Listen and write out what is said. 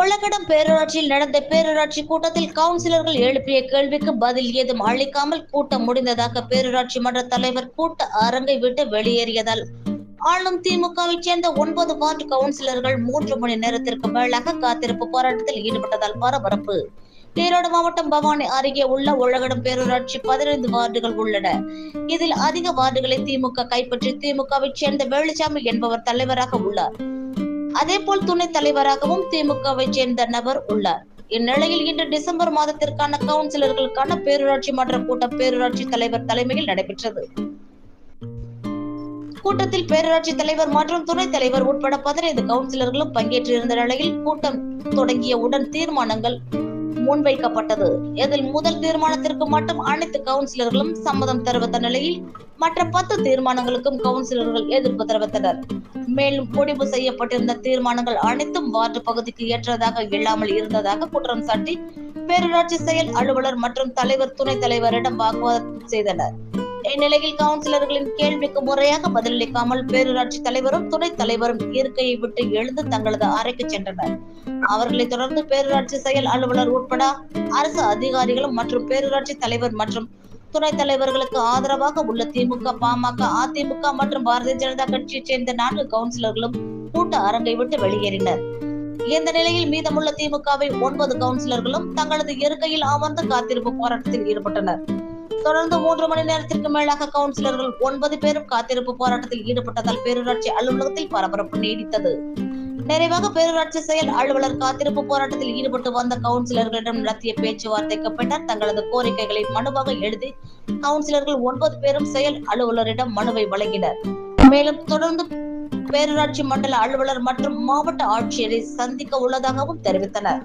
ஒலகடம் பேரூராட்சியில் நடந்த பேரூராட்சி கூட்டத்தில் கவுன்சிலர்கள் எழுப்பிய கேள்விக்கு பதில் ஏதும் அளிக்காமல் கூட்டம் முடிந்ததாக பேரூராட்சி மன்ற தலைவர் கூட்ட அரங்கை விட்டு வெளியேறியதால் ஆளும் திமுகவை சேர்ந்த ஒன்பது வார்டு கவுன்சிலர்கள் மூன்று மணி நேரத்திற்கு மேலாக காத்திருப்பு போராட்டத்தில் ஈடுபட்டதால் பரபரப்பு. ஈரோடு மாவட்டம் பவானி அருகே உள்ள உலகடம் பேரூராட்சி பதினைந்து வார்டுகள் உள்ளன. இதில் அதிக வார்டுகளை திமுக கைப்பற்றி திமுகவை சேர்ந்த வேலுச்சாமி என்பவர் தலைவராக உள்ளார். அதேபோல் துணைத் தலைவராகவும் திமுகவை சேர்ந்த நபர் உள்ளார். இந்நிலையில் இன்று டிசம்பர் மாதத்திற்கான கவுன்சிலர்களுக்கான பேரூராட்சி மன்ற கூட்டம் பேரூராட்சி தலைவர் தலைமையில் நடைபெற்றது. கூட்டத்தில் பேரூராட்சி தலைவர் மற்றும் துணைத் தலைவர் உட்பட பதினைந்து கவுன்சிலர்களும் பங்கேற்றிருந்த நிலையில் கூட்டம் தொடங்கியவுடன் தீர்மானங்கள் முன்வைக்கப்பட்டது. இதில் முதல் தீர்மானத்திற்கு மட்டும் அனைத்து கவுன்சிலர்களும் சம்மதம் தெரிவித்த நிலையில் மற்ற பத்து தீர்மானங்களுக்கும் கவுன்சிலர்கள் எதிர்ப்பு தெரிவித்தனர். மேலும் முடிவு செய்யப்பட்டிருந்த தீர்மானங்கள் அனைத்தும் வார்டு பகுதிக்கு ஏற்றதாக இல்லாமல் இருந்ததாக குற்றம் சாட்டி பேரூராட்சி செயல் அலுவலர் மற்றும் தலைவர் துணைத் தலைவரிடம் வாக்குவாதம் செய்தனர். இந்நிலையில் கவுன்சிலர்களின் கேள்விக்கு முறையாக பதிலளிக்காமல் பேரூராட்சி தலைவரும் துணைத் தலைவரும் இருக்கையை விட்டு எழுந்து தங்களது அறைக்கு சென்றனர். அவர்களை தொடர்ந்து பேரூராட்சி செயல் அலுவலர் உட்பட அரசு அதிகாரிகளும் மற்றும் பேரூராட்சி தலைவர் மற்றும் துணைத் தலைவர்களுக்கு ஆதரவாக உள்ள திமுக பாமக அதிமுக மற்றும் பாரதிய ஜனதா கட்சியைச் சேர்ந்த நான்கு கவுன்சிலர்களும் கூட்ட அரங்கை விட்டு வெளியேறினர். இந்த நிலையில் மீதமுள்ள திமுகவை ஒன்பது கவுன்சிலர்களும் தங்களது இருக்கையில் அமர்ந்து காத்திருப்பு போராட்டத்தில் ஈடுபட்டனர். தொடர்ந்து மூன்று மணி நேரத்திற்கு மேலாக கவுன்சிலர்கள் ஒன்பது பேரும் காத்திருப்பு போராட்டத்தில் ஈடுபட்டதால் பேரூராட்சி அலுவலகத்தில் பரபரப்பு நீடித்தது. நிறைவாக பேரூராட்சி செயல் அலுவலர் காத்திருப்பு போராட்டத்தில் ஈடுபட்டு வந்த கவுன்சிலர்களிடம் நடத்திய பேச்சுவார்த்தைக்கு பின்னர் தங்களது கோரிக்கைகளை மனுவாக எழுதி கவுன்சிலர்கள் ஒன்பது பேரும் செயல் அலுவலரிடம் மனுவை வழங்கினர். மேலும் தொடர்ந்து பேரூராட்சி மண்டல அலுவலர் மற்றும் மாவட்ட ஆட்சியரை சந்திக்க உள்ளதாகவும் தெரிவித்தனர்.